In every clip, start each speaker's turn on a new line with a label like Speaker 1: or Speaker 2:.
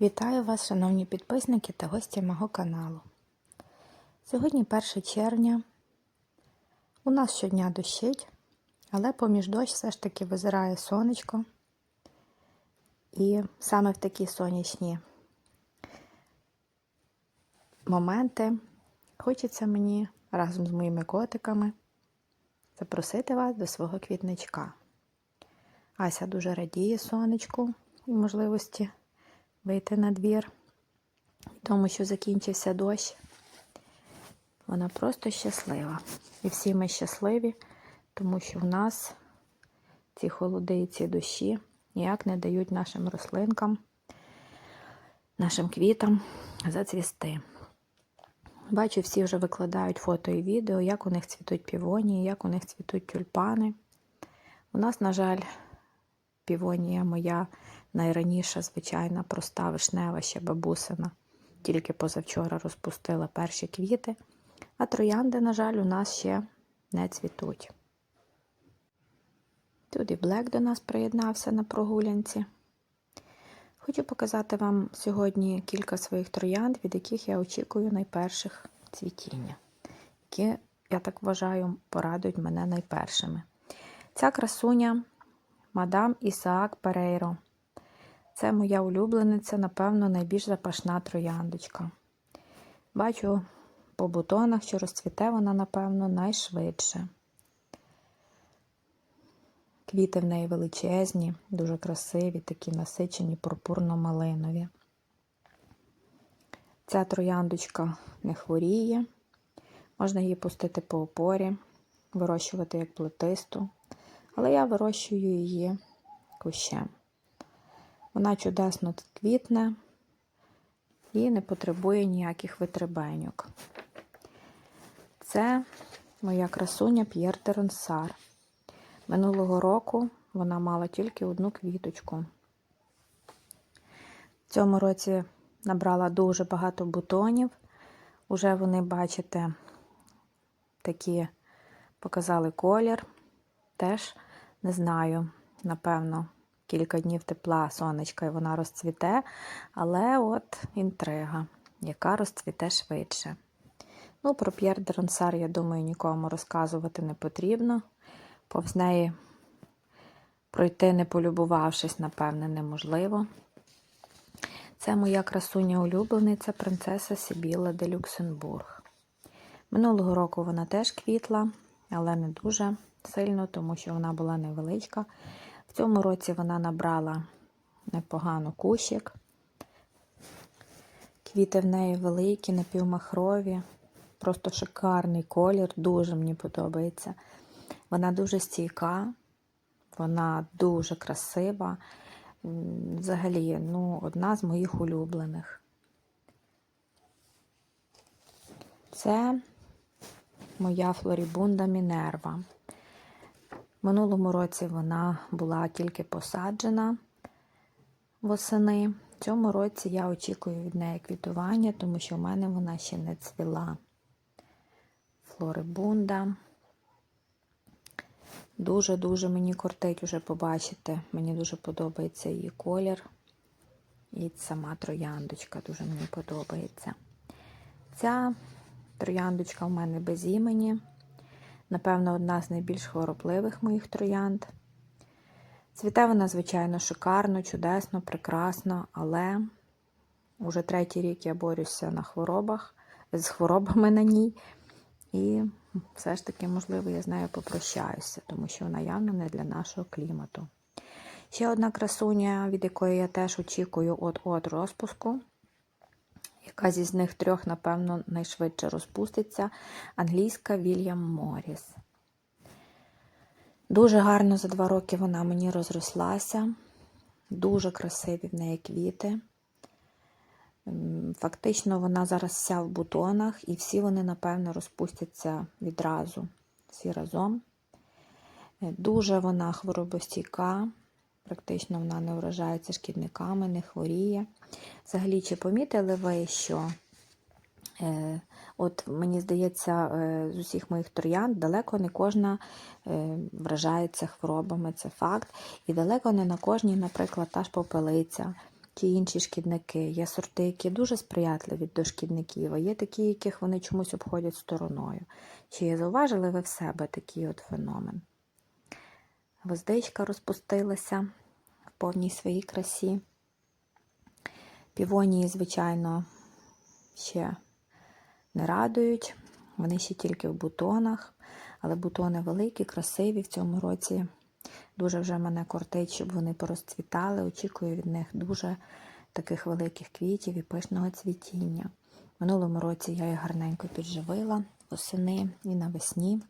Speaker 1: Вітаю вас, шановні підписники та гості мого каналу. Сьогодні 1 червня. У нас щодня дощить, але поміж дощ все ж таки визирає сонечко. І саме в такі сонячні моменти хочеться мені разом з моїми котиками запросити вас до свого квітничка. Ася дуже радіє сонечку і можливості вийти на двір, тому що закінчився дощ. Вона просто щаслива. І всі ми щасливі, тому що в нас ці холоди і ці дощі ніяк не дають нашим рослинкам, нашим квітам зацвісти. Бачу, всі вже викладають фото і відео, як у них цвітуть півонії, як у них цвітуть тюльпани. У нас, на жаль, півонія моя найраніша, звичайна, проста вишнева ще бабусина. Тільки позавчора розпустила перші квіти, а троянди, на жаль, у нас ще не цвітуть. Тут і Блек до нас приєднався на прогулянці. Хочу показати вам сьогодні кілька своїх троянд, від яких я очікую найперших цвітіння, які, я так вважаю, порадують мене найпершими. Ця красуня мадам Ісаак Перейро. Це моя улюблениця, напевно, найбільш запашна трояндочка. Бачу по бутонах, що розцвіте вона, напевно, найшвидше. Квіти в неї величезні, дуже красиві, такі насичені, пурпурно-малинові. Ця трояндочка не хворіє, можна її пустити по опорі, вирощувати як плетисту, але я вирощую її кущем. Вона чудесно квітне і не потребує ніяких витребеньок. Це моя красуня П'єр Теронсар. Минулого року вона мала тільки одну квіточку. В цьому році набрала дуже багато бутонів. Уже вони, бачите, такі показали колір. Теж не знаю, напевно, кілька днів тепла сонечка і вона розцвіте, але от інтрига, яка розцвіте швидше. Ну, про П'єр Дронсар, я думаю, нікому розказувати не потрібно. Повз неї пройти, не полюбувавшись, напевне, неможливо. Це моя красуня улюблениця, принцеса Сібіла де Люксембург. Минулого року вона теж квітла, але не дуже сильно, тому що вона була невеличка. В цьому році вона набрала непогану кущик. Квіти в неї великі, напівмахрові, просто шикарний колір, дуже мені подобається. Вона дуже стійка, вона дуже красива. Взагалі, ну, одна з моїх улюблених. Це моя флорібунда Мінерва. Минулому році вона була тільки посаджена восени. В цьому році я очікую від неї квітування, тому що в мене вона ще не цвіла. Флорибунда. Дуже-дуже мені кортить уже побачити. Мені дуже подобається її колір. І сама трояндочка дуже мені подобається. Ця трояндочка в мене без імені. Напевно, одна з найбільш хворобливих моїх троянд. Цвіте вона, звичайно, шикарно, чудесно, прекрасно, але уже третій рік я борюся на хворобах, з хворобами на ній. І все ж таки, можливо, я з нею попрощаюся, тому що вона явно не для нашого клімату. Ще одна красуня, від якої я теж очікую от-от розпуску, яка зі з них трьох, напевно, найшвидше розпуститься, англійська Вільям Моріс. Дуже гарно за два роки вона мені розрослася, дуже красиві в неї квіти. Фактично, вона зараз вся в бутонах, і всі вони, напевно, розпустяться відразу, всі разом. Дуже вона хворобостійка, практично вона не вражається шкідниками, не хворіє. Взагалі, чи помітили ви, що е, от мені здається, е, з усіх моїх троянд далеко не кожна е, вражається хворобами, це факт. І далеко не на кожній, наприклад, та ж попелиця чи інші шкідники. Є сорти, які дуже сприятливі до шкідників, а є такі, яких вони чомусь обходять стороною. Чи зауважили ви в себе такий от феномен? Гвоздичка розпустилася в повній своїй красі. Півонії, звичайно, ще не радують. Вони ще тільки в бутонах, але бутони великі, красиві в цьому році. Дуже вже мене кортить, щоб вони порозцвітали. Очікую від них дуже таких великих квітів і пишного цвітіння. Минулому році я їх гарненько підживила восени і навесні.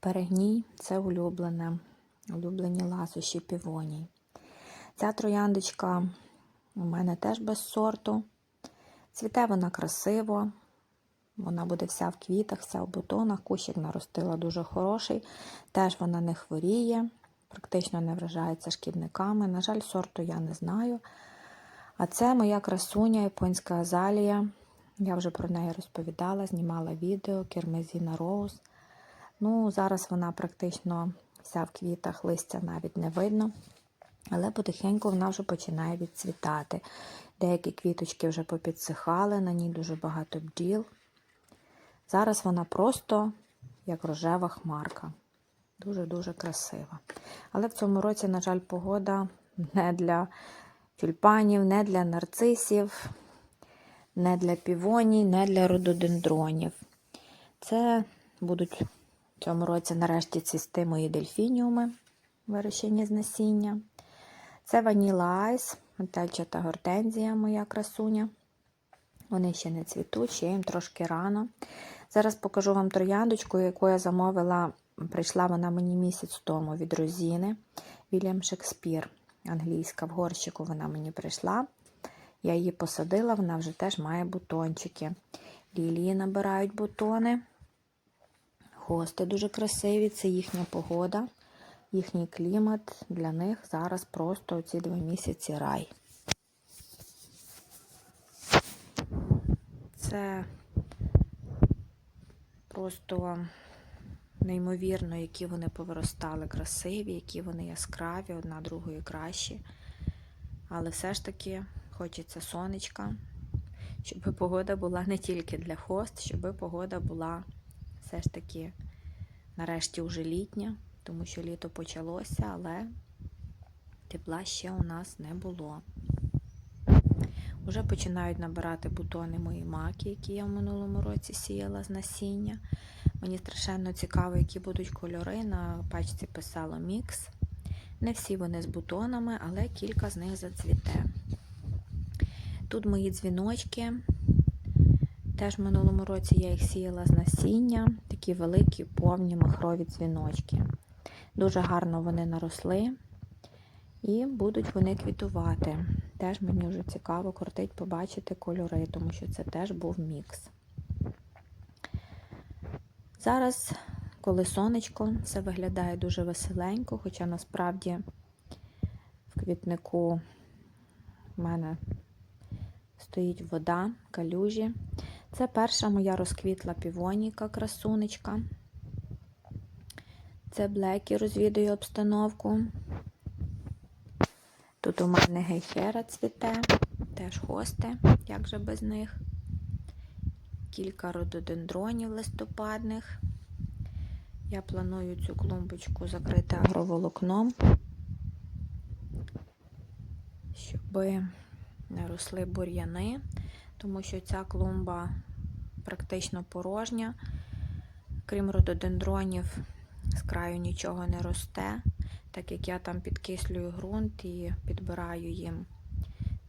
Speaker 1: Перегній це улюблене, улюблені ласощі півоній. Ця трояндочка у мене теж без сорту. Цвіте вона красиво, вона буде вся в квітах, вся в бутонах. Кущик наростила дуже хороший. Теж вона не хворіє, практично не вражається шкідниками. На жаль, сорту я не знаю. А це моя красуня, японська азалія. Я вже про неї розповідала, знімала відео Кермезіна Роуз. Ну, зараз вона практично вся в квітах, листя навіть не видно. Але потихеньку вона вже починає відцвітати. Деякі квіточки вже попідсихали, на ній дуже багато бджіл. Зараз вона просто як рожева хмарка. Дуже-дуже красива. Але в цьому році, на жаль, погода не для тюльпанів, не для нарцисів, не для півоній, не для рододендронів. Це будуть в цьому році нарешті цвісти мої дельфініуми, вирощені з насіння. Це ваніла айс, мотельчата гортензія, моя красуня. Вони ще не цвітуть, ще їм трошки рано. Зараз покажу вам трояндочку, яку я замовила. Прийшла вона мені місяць тому від Розіни. Вільям Шекспір, англійська в горщику вона мені прийшла. Я її посадила, вона вже теж має бутончики. Лілії набирають бутони. Хости дуже красиві, це їхня погода, їхній клімат. Для них зараз просто ці два місяці рай. Це просто неймовірно, які вони повиростали красиві, які вони яскраві, одна другої кращі. Але все ж таки хочеться сонечка, щоб погода була не тільки для хост, щоб погода була все ж таки нарешті вже літня, тому що літо почалося, але тепла ще у нас не було. Уже починають набирати бутони мої маки, які я в минулому році сіяла з насіння. Мені страшенно цікаво, які будуть кольори. На пачці писало мікс. Не всі вони з бутонами, але кілька з них зацвіте. Тут мої дзвіночки. Теж в минулому році я їх сіяла з насіння, такі великі, повні махрові дзвіночки. Дуже гарно вони наросли і будуть вони квітувати. Теж мені вже цікаво кортить побачити кольори, тому що це теж був мікс. Зараз, коли сонечко, все виглядає дуже веселенько, хоча насправді в квітнику в мене стоїть вода, калюжі. Це перша моя розквітла півоніка, красунечка. Це блекі розвідує обстановку. Тут у мене гейхера цвіте, теж хости, як же без них. Кілька рододендронів листопадних. Я планую цю клумбочку закрити агроволокном, щоб не росли бур'яни, тому що ця клумба практично порожня. Крім рододендронів, з краю нічого не росте так як я там підкислюю ґрунт і підбираю їм,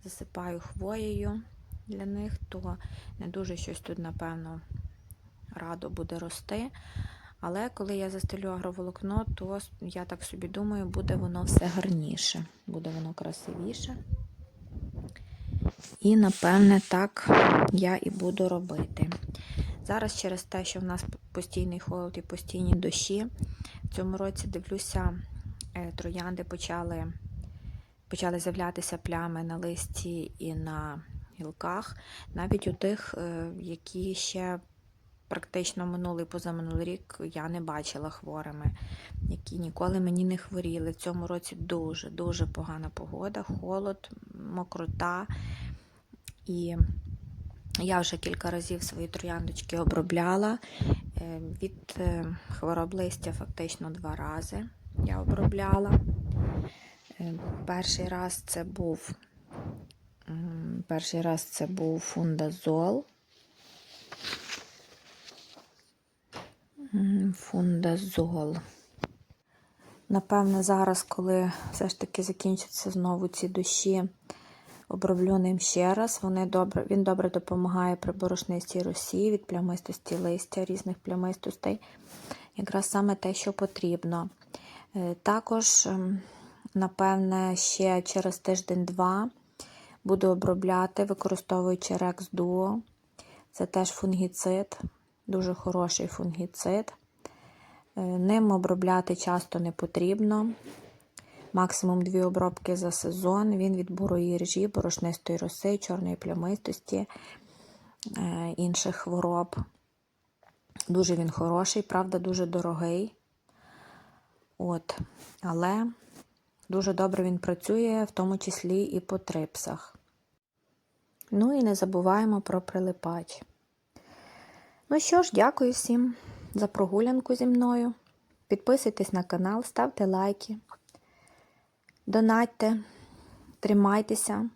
Speaker 1: засипаю хвоєю для них, то не дуже щось тут, напевно, радо буде рости. Але коли я застелю агроволокно, то я так собі думаю, буде воно все гарніше, буде воно красивіше. І, напевне, так я і буду робити. Зараз через те, що в нас постійний холод і постійні дощі, в цьому році дивлюся, Е, троянди почали почали з'являтися плями на листі і на гілках, навіть у тих, е, які ще практично минулий позаминулий рік я не бачила хворими, які ніколи мені не хворіли. В цьому році дуже дуже погана погода, холод, мокрота. І я вже кілька разів свої трояндочки обробляла. Е, Від е, хвороб листя фактично два рази я обробляла. Е, Перший раз це був перший раз це був фундазол. Фундазол. Напевне, зараз, коли все ж таки закінчаться знову ці душі, оброблю ним ще раз. Вони добре, він добре допомагає при борошнистій росі від плямистості листя, різних плямистостей. Якраз саме те, що потрібно. Е, Також, ем, напевне, ще через тиждень-два буду обробляти, використовуючи Rex Duo. Це теж фунгіцид, дуже хороший фунгіцид. Е, Ним обробляти часто не потрібно. Максимум дві обробки за сезон. Він від бурої ржі, борошнистої роси, чорної плямистості, е, інших хвороб. Дуже він хороший, правда, дуже дорогий. От. Але дуже добре він працює, в тому числі і по трипсах. Ну і не забуваємо про прилипач. Ну що ж, дякую всім за прогулянку зі мною. Підписуйтесь на канал, ставте лайки, донатьте, тримайтеся.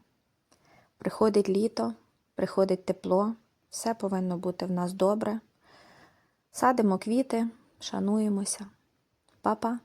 Speaker 1: Приходить літо, приходить тепло, все повинно бути в нас добре. Садимо квіти, шануємося. Па-па!